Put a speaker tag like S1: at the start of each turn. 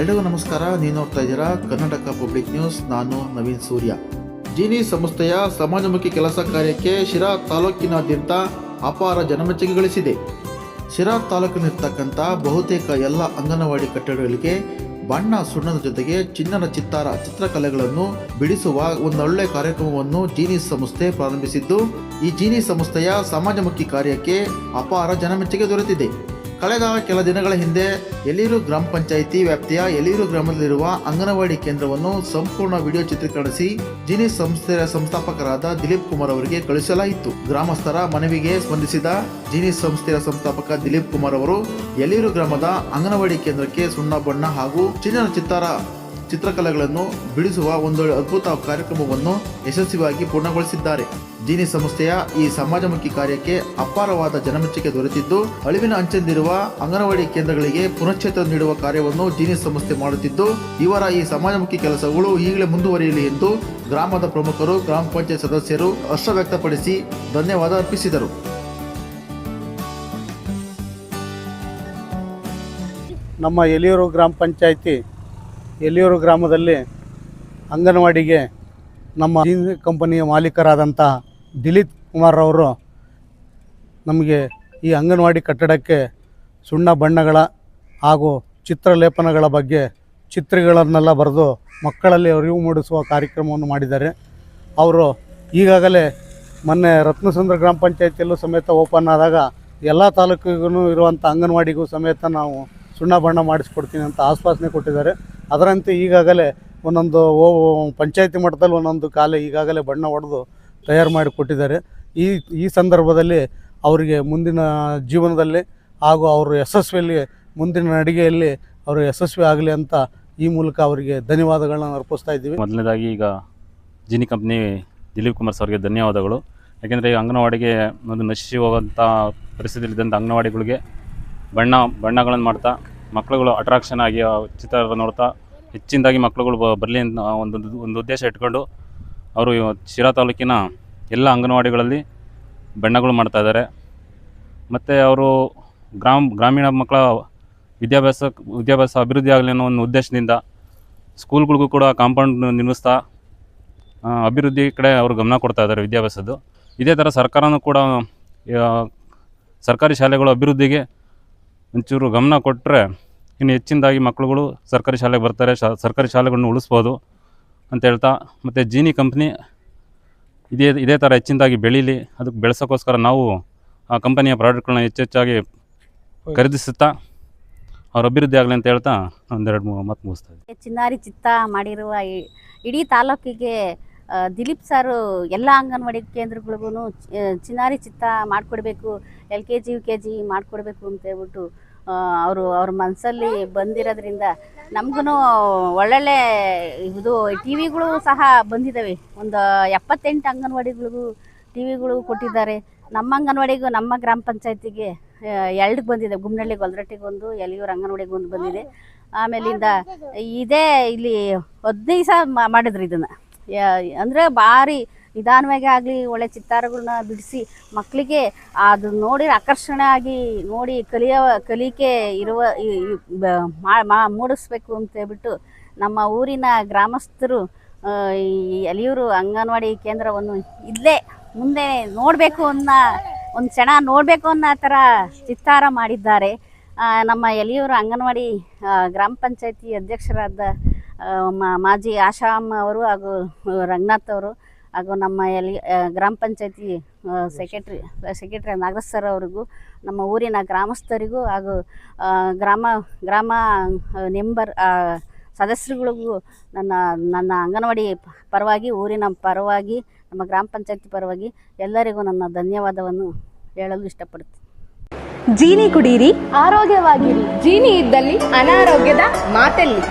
S1: ಎಲ್ರಿಗೂ ನಮಸ್ಕಾರ. ನೀವು ನೋಡ್ತಾ ಇದ್ದೀರಾ ಕರ್ನಾಟಕ ಪಬ್ಲಿಕ್ ನ್ಯೂಸ್ ನಾನು ನವೀನ್ ಸೂರ್ಯ. ಜೀನಿ ಸಂಸ್ಥೆಯ ಸಮಾಜಮುಖಿ ಕೆಲಸ ಕಾರ್ಯಕ್ಕೆ ಶಿರಾ ತಾಲೂಕಿನಾದ್ಯಂತ ಅಪಾರ ಜನಮೆಚ್ಚುಗೆ ಗಳಿಸಿದೆ. ಶಿರಾ ತಾಲೂಕಿನಲ್ಲಿರ್ತಕ್ಕಂಥ ಬಹುತೇಕ ಎಲ್ಲ ಅಂಗನವಾಡಿ ಕಟ್ಟಡಗಳಿಗೆ ಬಣ್ಣ ಸುಣ್ಣದ ಜೊತೆಗೆ ಚಿನ್ನದ ಚಿತ್ತಾರ ಚಿತ್ರಕಲೆಗಳನ್ನು ಬಿಡಿಸುವ ಒಂದೊಳ್ಳೆ ಕಾರ್ಯಕ್ರಮವನ್ನು ಜೀನಿ ಸಂಸ್ಥೆ ಪ್ರಾರಂಭಿಸಿದ್ದು, ಈ ಜೀನಿ ಸಂಸ್ಥೆಯ ಸಮಾಜಮುಖಿ ಕಾರ್ಯಕ್ಕೆ ಅಪಾರ ಜನಮೆಚ್ಚುಗೆ ದೊರೆತಿದೆ. ಕಳೆದ ಕೆಲ ದಿನಗಳ ಹಿಂದೆ ಎಲೀರು ಗ್ರಾಮ ಪಂಚಾಯಿತಿ ವ್ಯಾಪ್ತಿಯ ಯಲೀರು ಗ್ರಾಮದಲ್ಲಿರುವ ಅಂಗನವಾಡಿ ಕೇಂದ್ರವನ್ನು ಸಂಪೂರ್ಣ ವಿಡಿಯೋ ಚಿತ್ರೀಕರಿಸಿ ಜಿನಿ ಸಂಸ್ಥೆಯ ಸಂಸ್ಥಾಪಕರಾದ ದಿಲೀಪ್ ಕುಮಾರ್ ಅವರಿಗೆ ಕಳುಹಿಸಲಾಯಿತು. ಗ್ರಾಮಸ್ಥರ ಮನವಿಗೆ ಸ್ಪಂದಿಸಿದ ಜಿನಿ ಸಂಸ್ಥೆಯ ಸಂಸ್ಥಾಪಕ ದಿಲೀಪ್ ಕುಮಾರ್ ಅವರು ಯಲೀರು ಗ್ರಾಮದ ಅಂಗನವಾಡಿ ಕೇಂದ್ರಕ್ಕೆ ಸುಣ್ಣ ಬಣ್ಣ ಹಾಗೂ ಚಿನ್ನದ ಚಿತ್ತಾರ ಚಿತ್ರಕಲೆಗಳನ್ನು ಬಿಡಿಸುವ ಒಂದು ಅದ್ಭುತ ಕಾರ್ಯಕ್ರಮವನ್ನು ಯಶಸ್ವಿಯಾಗಿ ಪೂರ್ಣಗೊಳಿಸಿದ್ದಾರೆ. ಜೀನಿ ಸಂಸ್ಥೆಯ ಈ ಸಮಾಜಮುಖಿ ಕಾರ್ಯಕ್ಕೆ ಅಪಾರವಾದ ಜನಮೆಚ್ಚುಗೆ ದೊರೆತಿದ್ದು, ಅಳಿವಿನ ಅಂಚೆಂದಿರುವ ಅಂಗನವಾಡಿ ಕೇಂದ್ರಗಳಿಗೆ ಪುನಶ್ಚೇತನ ನೀಡುವ ಕಾರ್ಯವನ್ನು ಜೀನಿ ಸಂಸ್ಥೆ ಮಾಡುತ್ತಿದ್ದು, ಇವರ ಈ ಸಮಾಜಮುಖಿ ಕೆಲಸಗಳು ಈಗಲೇ ಮುಂದುವರಿಯಲಿ ಎಂದು ಗ್ರಾಮದ ಪ್ರಮುಖರು, ಗ್ರಾಮ ಪಂಚಾಯತ್ ಸದಸ್ಯರು ಹರ್ಷ ವ್ಯಕ್ತಪಡಿಸಿ ಧನ್ಯವಾದ ಅರ್ಪಿಸಿದರು.
S2: ನಮ್ಮ ಎಲಿಯೂರು ಗ್ರಾಮ ಪಂಚಾಯಿತಿ ಎಲಿಯೂರು ಗ್ರಾಮದಲ್ಲಿ ಅಂಗನವಾಡಿಗೆ ನಮ್ಮ ಜೀನ್ ಕಂಪನಿಯ ಮಾಲೀಕರಾದಂಥ ದಿಲೀಪ್ ಕುಮಾರ್ ಅವರು ನಮಗೆ ಈ ಅಂಗನವಾಡಿ ಕಟ್ಟಡಕ್ಕೆ ಸುಣ್ಣ ಬಣ್ಣಗಳ ಹಾಗೂ ಚಿತ್ರಲೇಪನಗಳ ಬಗ್ಗೆ ಚಿತ್ರಗಳನ್ನೆಲ್ಲ ಬರೆದು ಮಕ್ಕಳಲ್ಲಿ ಅರಿವು ಮೂಡಿಸುವ ಕಾರ್ಯಕ್ರಮವನ್ನು ಮಾಡಿದ್ದಾರೆ. ಅವರು ಈಗಾಗಲೇ ಮೊನ್ನೆ ರತ್ನಸಂದ್ರ ಗ್ರಾಮ ಪಂಚಾಯತಿಯಲ್ಲೂ ಸಮೇತ ಓಪನ್ ಆದಾಗ ಎಲ್ಲ ತಾಲೂಕಿಗೂ ಇರುವಂಥ ಅಂಗನವಾಡಿಗೂ ಸಮೇತ ನಾವು ಸುಣ್ಣ ಬಣ್ಣ ಮಾಡಿಸ್ಕೊಡ್ತೀನಿ ಅಂತ ಆಶ್ವಾಸನೆ ಕೊಟ್ಟಿದ್ದಾರೆ. ಅದರಂತೆ ಈಗಾಗಲೇ ಒಂದೊಂದು ಓ ಪಂಚಾಯತಿ ಮಟ್ಟದಲ್ಲಿ ಒಂದೊಂದು ಕಾಲ ಈಗಾಗಲೇ ಬಣ್ಣ ಹೊಡೆದು ತಯಾರು ಮಾಡಿ ಕೊಟ್ಟಿದ್ದಾರೆ. ಈ ಈ ಸಂದರ್ಭದಲ್ಲಿ ಅವರಿಗೆ ಮುಂದಿನ ಜೀವನದಲ್ಲಿ ಹಾಗೂ ಅವರು ಯಶಸ್ವಿಯಲ್ಲಿ, ಮುಂದಿನ ನಡಿಗೆಯಲ್ಲಿ ಅವರು ಯಶಸ್ವಿ ಆಗಲಿ ಅಂತ ಈ ಮೂಲಕ ಅವರಿಗೆ ಧನ್ಯವಾದಗಳನ್ನ ಅರ್ಪಿಸ್ತಾ ಇದ್ದೀವಿ.
S3: ಮೊದಲನೇದಾಗಿ ಈಗ ಜಿನಿ ಕಂಪ್ನಿ ದಿಲೀಪ್ ಕುಮಾರ್ ಸರ್ಗೆ ಧನ್ಯವಾದಗಳು. ಯಾಕೆಂದರೆ ಈ ಅಂಗನವಾಡಿಗೆ ಒಂದು ನಶಿಸಿ ಹೋಗೋಂಥ ಪರಿಸ್ಥಿತಿಯಲ್ಲಿದ್ದಂಥ ಅಂಗನವಾಡಿಗಳಿಗೆ ಬಣ್ಣ, ಬಣ್ಣಗಳನ್ನು ಮಾಡ್ತಾ ಮಕ್ಕಳುಗಳು ಅಟ್ರಾಕ್ಷನ್ ಆಗಿ ಚಿತ್ರ ನೋಡ್ತಾ ಹೆಚ್ಚಿನದಾಗಿ ಮಕ್ಕಳುಗಳು ಬರಲಿ ಅಂತ ಒಂದು ಒಂದು ಉದ್ದೇಶ ಇಟ್ಕೊಂಡು ಅವರು ಶಿರಾ ತಾಲೂಕಿನ ಎಲ್ಲ ಅಂಗನವಾಡಿಗಳಲ್ಲಿ ಬಣ್ಣಗಳು ಮಾಡ್ತಾಯಿದ್ದಾರೆ ಮತ್ತು ಅವರು ಗ್ರಾಮ, ಗ್ರಾಮೀಣ ಮಕ್ಕಳ ವಿದ್ಯಾಭ್ಯಾಸ ವಿದ್ಯಾಭ್ಯಾಸ ಅಭಿವೃದ್ಧಿ ಆಗಲಿ ಅನ್ನೋ ಒಂದು ಉದ್ದೇಶದಿಂದ ಸ್ಕೂಲ್ಗಳಿಗೂ ಕೂಡ ಕಾಂಪೌಂಡ್ ನಿರ್ಮಿಸ್ತಾ ಅಭಿವೃದ್ಧಿ ಕಡೆ ಅವರು ಗಮನ ಕೊಡ್ತಾ ಇದ್ದಾರೆ ವಿದ್ಯಾಭ್ಯಾಸದ್ದು. ಇದೇ ಥರ ಸರ್ಕಾರನೂ ಕೂಡ ಸರ್ಕಾರಿ ಶಾಲೆಗಳ ಅಭಿವೃದ್ಧಿಗೆ ಒಂಚೂರು ಗಮನ ಕೊಟ್ಟರೆ ಇನ್ನು ಹೆಚ್ಚಿನದಾಗಿ ಮಕ್ಕಳುಗಳು ಸರ್ಕಾರಿ ಶಾಲೆಗೆ ಬರ್ತಾರೆ ಶಾ ಸರ್ಕಾರಿ ಶಾಲೆಗಳನ್ನು ಉಳಿಸ್ಬೋದು ಅಂತ ಹೇಳ್ತಾ ಮತ್ತು ಜೀನಿ ಕಂಪ್ನಿ ಇದೇ ಇದೇ ಥರ ಹೆಚ್ಚಿನದಾಗಿ ಬೆಳೀಲಿ ಅದಕ್ಕೆ ಬೆಳೆಸೋಕ್ಕೋಸ್ಕರ ನಾವು ಆ ಕಂಪನಿಯ ಪ್ರಾಡಕ್ಟ್ಗಳನ್ನ ಹೆಚ್ಚೆಚ್ಚಾಗಿ ಖರೀದಿಸುತ್ತಾ ಅವ್ರ ಅಭಿವೃದ್ಧಿ ಆಗಲಿ ಅಂತ ಹೇಳ್ತಾ ಒಂದೆರಡು ಮೂರು ಮಾತು ಮುಗಿಸ್ತಾ ಇದ್ದೀನಿ.
S4: ಚಿನ್ನಾರಿ ಚಿತ್ತ ಮಾಡಿರುವ ಈ- ಇಡೀ ತಾಲೂಕಿಗೆ ದಿಲೀಪ್ ಸಾರು ಎಲ್ಲ ಅಂಗನವಾಡಿ ಕೇಂದ್ರಗಳಿಗೂ ಚಿನ್ನಾರಿ ಚಿತ್ತ ಮಾಡಿಕೊಡ್ಬೇಕು, L K G, U K G ಮಾಡಿಕೊಡ್ಬೇಕು ಅಂತ ಹೇಳ್ಬಿಟ್ಟು ಅವರು ಅವ್ರ ಮನಸ್ಸಲ್ಲಿ ಬಂದಿರೋದ್ರಿಂದ ನಮಗೂ ಒಳ್ಳೊಳ್ಳೆ ಇದು ಟಿ ವಿಗಳು ಸಹ ಬಂದಿದ್ದಾವೆ ಒಂದು ಎಪ್ಪತ್ತೆಂಟು ಅಂಗನವಾಡಿಗಳಿಗೂ ಟಿ ವಿಗಳು ಕೊಟ್ಟಿದ್ದಾರೆ. ನಮ್ಮ ಅಂಗನವಾಡಿಗೂ, ನಮ್ಮ ಗ್ರಾಮ ಪಂಚಾಯತಿಗೆ ಎರಡು ಬಂದಿದೆ. ಗುಮ್ನಳ್ಳಿ ಒಂದು ಎಲಿಯೂರು ಅಂಗನವಾಡಿಗೆ ಒಂದು ಬಂದಿದೆ. ಆಮೇಲಿಂದ ಇದೇ ಇಲ್ಲಿ ಹದಿನೈದು ಸಾವಿರ ಮಾಡಿದ್ರು ಇದನ್ನು. ಅಂದರೆ ಭಾರಿ ನಿಧಾನವಾಗಿ ಆಗಲಿ, ಒಳ್ಳೆ ಚಿತ್ತಾರಗಳನ್ನ ಬಿಡಿಸಿ ಮಕ್ಕಳಿಗೆ ಅದು ನೋಡಿ ಆಕರ್ಷಣೆ ಆಗಿ ನೋಡಿ ಕಲಿಯ, ಕಲಿಕೆ ಇರುವ ಮೂಡಿಸ್ಬೇಕು ಅಂತ ಹೇಳ್ಬಿಟ್ಟು ನಮ್ಮ ಊರಿನ ಗ್ರಾಮಸ್ಥರು ಈ ಎಲಿಯೂರು ಅಂಗನವಾಡಿ ಕೇಂದ್ರವನ್ನು ಇಲ್ಲೇ ಮುಂದೆ ನೋಡಬೇಕು ಅನ್ನೋ ಒಂದು ಕ್ಷಣ ನೋಡಬೇಕು ಅನ್ನೋ ಥರ ಚಿತ್ತಾರ ಮಾಡಿದ್ದಾರೆ. ನಮ್ಮ ಎಲಿಯೂರು ಅಂಗನವಾಡಿ ಗ್ರಾಮ ಪಂಚಾಯತಿ ಅಧ್ಯಕ್ಷರಾದ ಮಾಜಿ ಆಶಾಮ್ ಅವರು ಹಾಗೂ ರಂಗನಾಥ್ ಅವರು ಹಾಗೂ ನಮ್ಮ ಎಲ್ಲಿ ಗ್ರಾಮ ಪಂಚಾಯತಿ ಸೆಕ್ರೆಟ್ರಿ ಸೆಕ್ರೆಟ್ರಿ ನಾಗರಾಜ್ ಸರ್ ಅವರಿಗೂ ನಮ್ಮ ಊರಿನ ಗ್ರಾಮಸ್ಥರಿಗೂ ಹಾಗೂ ಗ್ರಾಮ ಗ್ರಾಮ ನೆಂಬರ್ ಸದಸ್ಯರುಗಳಿಗೂ ನನ್ನ ನನ್ನ ಅಂಗನವಾಡಿ ಪರವಾಗಿ ಊರಿನ ಪರವಾಗಿ ನಮ್ಮ ಗ್ರಾಮ ಪಂಚಾಯತಿ ಪರವಾಗಿ ಎಲ್ಲರಿಗೂ ನನ್ನ ಧನ್ಯವಾದವನ್ನು ಹೇಳಲು ಇಷ್ಟಪಡ್ತೀನಿ
S5: ಜೀನಿ ಕುಡೀರಿ. ಆರೋಗ್ಯವಾಗಿರಿ. ಜೀನಿ ಇದ್ದಲ್ಲಿ ಅನಾರೋಗ್ಯದ ಮಾತೆಲ್ಲಿ.